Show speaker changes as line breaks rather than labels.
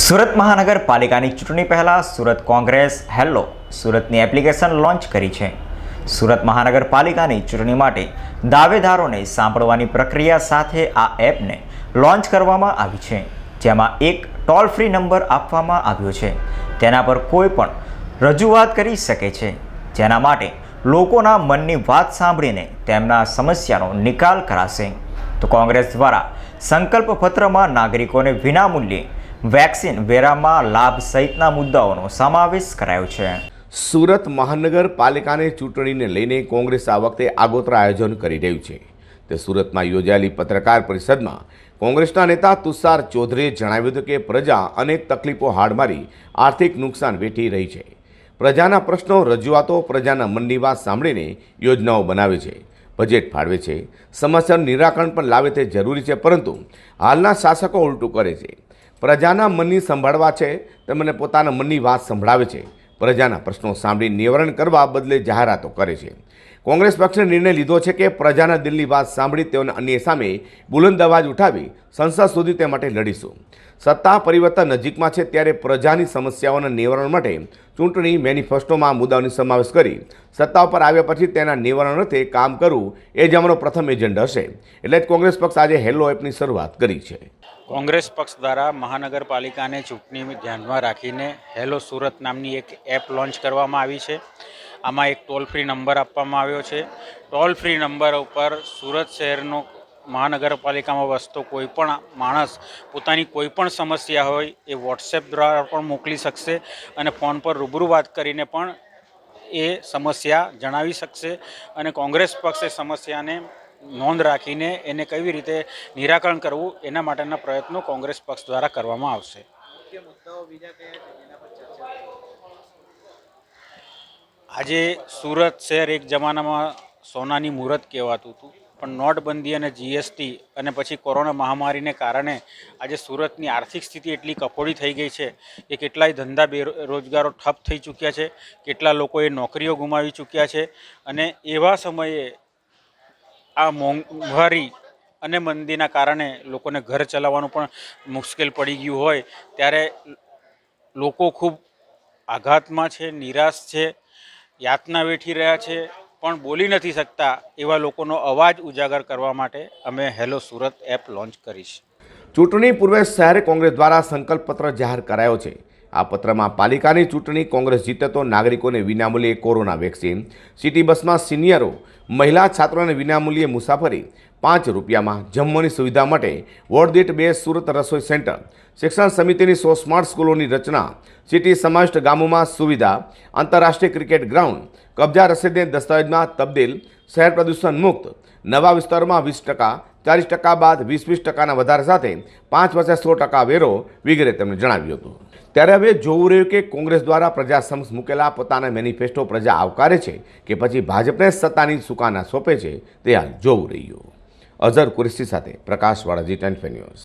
સુરત મહાનગરપાલિકાની ચૂંટણી પહેલાં સુરત કોંગ્રેસ હેલ્લો સુરતની એપ્લિકેશન લોન્ચ કરી છે. સુરત મહાનગરપાલિકાની ચૂંટણી માટે દાવેદારોને સાંભળવાની પ્રક્રિયા સાથે આ એપને લોન્ચ કરવામાં આવી છે, જેમાં એક ટોલ ફ્રી નંબર આપવામાં આવ્યો છે. તેના પર કોઈ પણ રજૂઆત કરી શકે છે. જેના માટે લોકોના મનની વાત સાંભળીને તેમના સમસ્યાનો નિકાલ કરાશે. તો કોંગ્રેસ દ્વારા સંકલ્પ પત્રમાં નાગરિકોને વિનામૂલ્યે વેક્સિન વેરામાં લાભ સહિતના મુદ્દાઓનો સમાવેશ કરાયો છે.
સુરત મહાનગરપાલિકાની ચૂંટણીને લઈને કોંગ્રેસ આ વખતે આગોતરા આયોજન કરી રહ્યું છે. તે સુરતમાં યોજાયેલી પત્રકાર પરિષદમાં કોંગ્રેસના નેતા તુષાર ચૌધરીએ જણાવ્યું હતું કે પ્રજા અનેક તકલીફો હાડ મારી આર્થિક નુકસાન વેઠી રહી છે. પ્રજાના પ્રશ્નો, રજૂઆતો પ્રજાના મનની વાત સાંભળીને યોજનાઓ બનાવે છે, બજેટ ફાળવે છે, સમસ્યાનું નિરાકરણ પણ લાવે તે જરૂરી છે, પરંતુ હાલના શાસકો ઉલટું કરે છે. પ્રજાના મનની સંભાળવા છે તેમને પોતાના મનની વાત સંભળાવે છે. પ્રજાના પ્રશ્નો સાંભળી નિવારણ કરવા બદલે જાહેરાતો કરે છે. કોંગ્રેસ પક્ષે નિર્ણય લીધો છે કે પ્રજાના દિલની વાત સાંભળી તેઓને અન્ય સામે બુલંદ અવાજ ઉઠાવી સંસદ સુધી તે માટે લડીશું. સત્તા પરિવર્તન નજીકમાં છે ત્યારે પ્રજાની સમસ્યાઓના નિવારણ માટે ચૂંટણી મેનિફેસ્ટોમાં મુદ્દાઓની સમાવેશ કરી સત્તા ઉપર આવ્યા પછી તેના નિવારણ અર્થે કામ કરવું એ જ અમારો પ્રથમ એજન્ડ હશે. એટલે જ કોંગ્રેસ પક્ષ આજે હેલો એપની શરૂઆત કરી છે.
કોંગ્રેસ પક્ષ દ્વારા મહાનગરપાલિકાને ચૂંટણી ધ્યાનમાં રાખીને હેલો સુરત નામની એક એપ લોન્ચ કરવામાં આવી છે. આમાં એક ટોલ ફ્રી નંબર આપવામાં આવ્યો છે. ટોલ ફ્રી નંબર ઉપર સુરત શહેરનો મહાનગરપાલિકામાં વસતો કોઈ પણ માણસ, પોતાની કોઈ પણ સમસ્યા હોય એ વોટ્સએપ દ્વારા પણ મોકલી શકશે અને ફોન પર રૂબરૂ વાત કરીને પણ એ સમસ્યા જણાવી શકશે અને કોંગ્રેસ પક્ષે સમસ્યાને નોંધ રાખીને એને કેવી રીતે નિરાકરણ કરવું એના માટેના પ્રયત્નો કોંગ્રેસ પક્ષ દ્વારા કરવામાં આવશે. આજે સુરત શહેર એક જમાનામાં સોનાની મુહૂર્ત કહેવાતું હતું, પણ નોટબંધી અને જીએસટી અને પછી કોરોના મહામારીને કારણે આજે સુરતની આર્થિક સ્થિતિ એટલી કફોડી થઈ ગઈ છે કે કેટલાય ધંધા બેરોજગારો ઠપ થઈ ચૂક્યા છે, કેટલા લોકોએ નોકરીઓ ગુમાવી ચૂક્યા છે અને એવા સમયે આ મોંઘવારી અને મંદીના કારણે લોકોને ઘર ચલાવવાનું પણ મુશ્કેલ પડી ગયું હોય, ત્યારે લોકો ખૂબ આઘાતમાં છે, નિરાશ છે, યાતના વેઠી રહ્યા છે, પણ બોલી નથી શકતા એવા લોકોનો અવાજ ઉજાગર કરવા માટે અમે હેલો સુરત એપ લોન્ચ કરીશ.
ચૂંટણી પૂર્વે શહેર કોંગ્રેસ દ્વારા સંકલ્પ પત્ર જાહેર કરાયો છે. આ પત્રમાં પાલિકાની ચૂંટણી કોંગ્રેસ જીતે તો નાગરિકોને વિનામૂલ્યે કોરોના વેક્સિન. સિટી બસમાં સિનિયરો, મહિલા છાત્રોને વિનામૂલ્યે મુસાફરી, પાંચ રૂપિયામાં જમવાની સુવિધા માટે વોર્ડ દીઠ બે સુરત રસોઈ સેન્ટર. શિક્ષણ સમિતિની સો સ્માર્ટ સ્કૂલોની રચના. સિટી સમાવિષ્ટ ગામોમાં સુવિધા. આંતરરાષ્ટ્રીય ક્રિકેટ ગ્રાઉન્ડ. કબજા રસીદને દસ્તાવેજમાં તબદીલ. શહેર પ્રદૂષણ મુક્ત. નવા વિસ્તારોમાં વીસ ટકા, ચાલીસ ટકા બાદ વીસ વીસ ટકાના વધારા સાથે પાંચ વર્ષે સો ટકા વેરો વગેરે તેમણે જણાવ્યું હતું. ત્યારે હવે જોવું રહ્યું કે કોંગ્રેસ દ્વારા પ્રજા સમક્ષ મૂકેલા પોતાના મેનિફેસ્ટો પ્રજા આવકારે છે કે પછી ભાજપને સત્તાની સુકાના સોંપે છે તે હાલ જોવું રહ્યું. અઝર કુરેશી સાથે પ્રકાશ વાળાજી ટેન ન્યૂઝ.